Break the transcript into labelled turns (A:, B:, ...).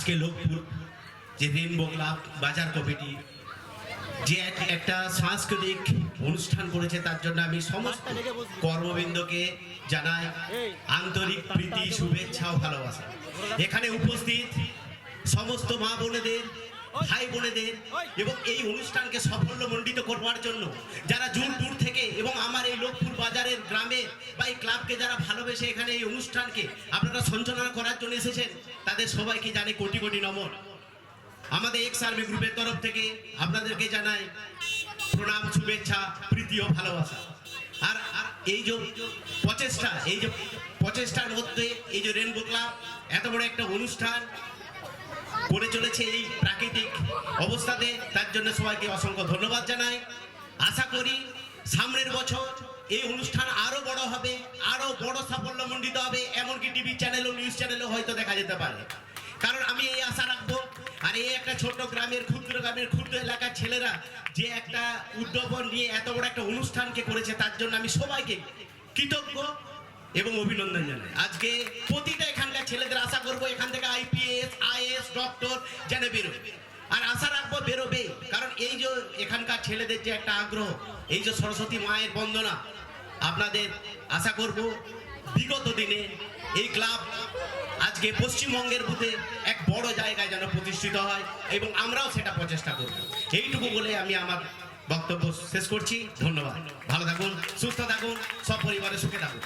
A: আজকে লোকপুর, যে rainbow club বাজার কমিটি, যে এক- একটা সাংস্কৃতিক অনুষ্ঠান করেছে, তার জন্য আমি সমস্ত কর্মবৃন্দকে জানাই আন্তরিক প্রীতি, শুভেচ্ছা ও ভালোবাসা। এখানে উপস্থিত সমস্ত মা বোনেদের, ভাই বোনেদের এবং এই অনুষ্ঠানকে সাফল্যমণ্ডিত করবার জন্য যারা দূর দূর থেকে এবং আমার এই লোকপুর বাজারের গ্রামে এই যারা ভালোবেসে এখানে এই অনুষ্ঠানকে আপনারা সঞ্চালনা করার জন্য এসেছেন, তাদের সবাইকে জানে কোটি কোটি নমন। আমাদের এক্স আর্মি গ্রুপের তরফ থেকে আপনাদেরকে জানাই প্রণাম, শুভেচ্ছা, প্রীতি ও ভালোবাসা। আর এই যে প্রচেষ্টা, এই যে প্রচেষ্টার মধ্যে এই যে রেনবো ক্লাব এত বড় একটা অনুষ্ঠান করে চলেছে এই প্রাকৃতিক অবস্থাতে, তার জন্য সবাইকে অসংখ্য ধন্যবাদ জানাই। আশা করি সামনের বছর এই অনুষ্ঠান আরও বড় হবে আরও বড় হবে, এমনকি টিভি চ্যানেল ও নিউজ চ্যানেলও হয়তো দেখা যেতে পারে। কারণ আমি এই আশা রাখব, আর এই একটা ছোট গ্রামের, ক্ষুদ্র গ্রামের, ক্ষুদ্র এলাকার ছেলেরা যে একটা উদ্যাপন নিয়ে এত বড় একটা অনুষ্ঠানকে করেছে, তার জন্য আমি সবাইকে কৃতজ্ঞ এবং অভিনন্দন জানাই। আজকে প্রতিটা এখানকার ছেলেদের আশা করব, এখান থেকে আইপিএস আইএস ডক্টর যেন বেরোবে আর আশা রাখব বেরোবে, কারণ এই যে এখানকার ছেলেদের যে একটা আগ্রহ, এই যে সরস্বতী মায়ের বন্দনা, আপনাদের আশা করব বিগত দিনে এই ক্লাব আজকে পশ্চিমবঙ্গের বুথে এক বড় জায়গায় যেন প্রতিষ্ঠিত হয় এবং আমরাও সেটা প্রচেষ্টা করব। এইটুকু বলে আমি আমার বক্তব্য শেষ করছি। ধন্যবাদ। ভালো থাকুন, সুস্থ থাকুন সব পরিবারের সুখে থাকুন।